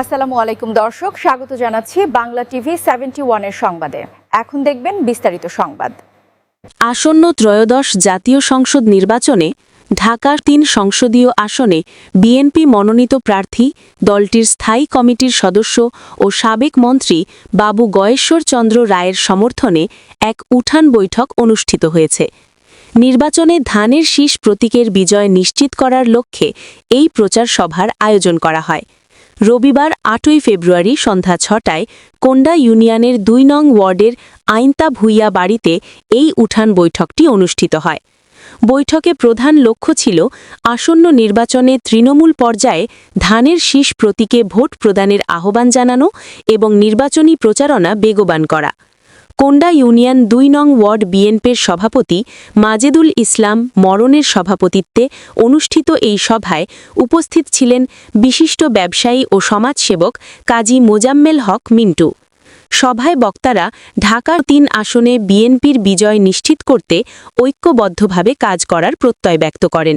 আসসালামু আলাইকুম দর্শক, স্বাগত জানাচ্ছি বাংলা টিভি সেভেন্টি ওয়ানের সংবাদে। এখন দেখবেন বিস্তারিত সংবাদ। আসন্ন ত্রয়োদশ জাতীয় সংসদ নির্বাচনে ঢাকার তিন সংসদীয় আসনে বিএনপি মনোনীত প্রার্থী, দলটির স্থায়ী কমিটির সদস্য ও সাবেক মন্ত্রী বাবু গয়েশ্বর চন্দ্র রায়ের সমর্থনে এক উঠান বৈঠক অনুষ্ঠিত হয়েছে। নির্বাচনে ধানের শীষ প্রতীকের বিজয় নিশ্চিত করার লক্ষ্যে এই প্রচার সভার আয়োজন করা হয়। রবিবার আটই ফেব্রুয়ারি সন্ধ্যা ছটায় কোন্ডা ইউনিয়নের দুই নং ওয়ার্ডের আইনতা ভুইয়া বাড়িতে এই উঠান বৈঠকটি অনুষ্ঠিত হয়। বৈঠকে প্রধান লক্ষ্য ছিল আসন্ন নির্বাচনে তৃণমূল পর্যায়ে ধানের শীষ প্রতীকে ভোট প্রদানের আহ্বান জানানো এবং নির্বাচনী প্রচারণা বেগবান করা। কোন্ডা ইউনিয়ন দুই নং ওয়ার্ড বিএনপির সভাপতি মাজেদুল ইসলাম মরণের সভাপতিত্বে অনুষ্ঠিত এই সভায় উপস্থিত ছিলেন বিশিষ্ট ব্যবসায়ী ও সমাজসেবক কাজী মোজাম্মেল হক মিন্টু। সভায় বক্তারা ঢাকার তিন আসনে বিএনপির বিজয় নিশ্চিত করতে ঐক্যবদ্ধভাবে কাজ করার প্রত্যয় ব্যক্ত করেন।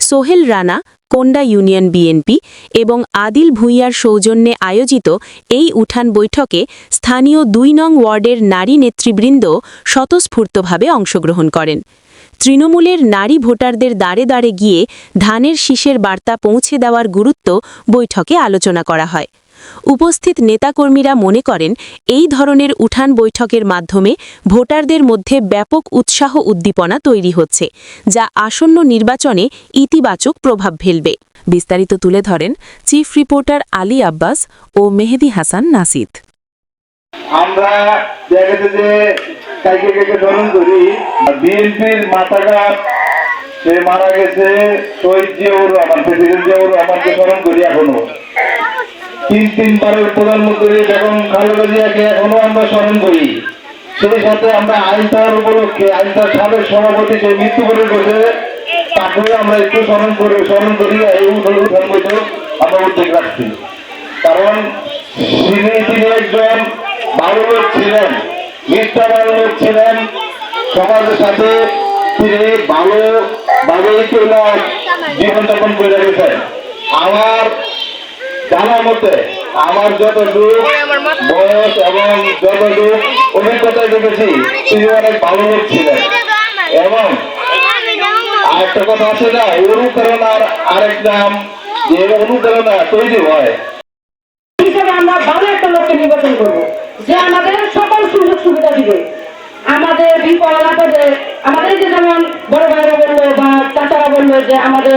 সোহেল রানা কোন্ডা ইউনিয়ন বিএনপি এবং আদিল ভূঁইয়ার সৌজন্যে আয়োজিত এই উঠান বৈঠকে স্থানীয় দুই নং ওয়ার্ডের নারী নেতৃবৃন্দ স্বতঃস্ফূর্তভাবে অংশগ্রহণ করেন। তৃণমূলের নারী ভোটারদের দাঁড়ে দাঁড়ে গিয়ে ধানের শীষের বার্তা পৌঁছে দেওয়ার গুরুত্ব বৈঠকে আলোচনা করা হয়। উপস্থিত নেতাকর্মীরা মনে করেন, এই ধরনের উঠান বৈঠকের মাধ্যমে ভোটারদের মধ্যে ব্যাপক উৎসাহ উদ্দীপনা তৈরি হচ্ছে, যা আসন্ন নির্বাচনে ইতিবাচক প্রভাব ফেলবে। বিস্তারিত তুলে ধরেন চিফ রিপোর্টার আলী আব্বাস ও মেহেদি হাসান নাসিদ। আমরা যে কাইকে কাইকে করি বিএনপির সে মারা গেছে শহীদ জিয়াউর রহমান, প্রেসিডেন্ট জিয়াউর রহমানকে স্মরণ করি এখনও। তিন তিনবারের প্রধানমন্ত্রী বেগম খালেদা জিয়াকে এখনও আমরা স্মরণ করি। সেই সাথে আমরা আইনতার উপলক্ষে আইনতার সাবেক সভাপতি সে মৃত্যুবরণ করছে তাকেও আমরা একটু স্মরণ করে, স্মরণ করি, এই উঠান বৈঠক আমরা উদ্যোগ রাখছি। কারণ তিনি তিনি একজন ভালো লোক ছিলেন, নিষ্ঠাবান লোক ছিলেন। সমাজের সাথে তিনি ভালো, ভালোই জীবনযাপন করে গেছেন আমার জানা মতে আমার যতটুক বয়স এবং যতটুক অভিজ্ঞতা দেখেছি, তিনি অনেক ভালো লোক ছিলেন। এবং আরেকটা কথা আছে না অনুপ্রেরণার আরেক নাম, যে অনুপ্রেরণা তৈরি হয়। হিসেবে আমরা ভালো একটা লোককে নির্বাচন করব, যে আমাদের সকল সুযোগ সুবিধা দিবে। আমাদের বিপদ আমাদের যে যেমন বড় ভাইরা বলল বা চাচারা বলল যে আমাদের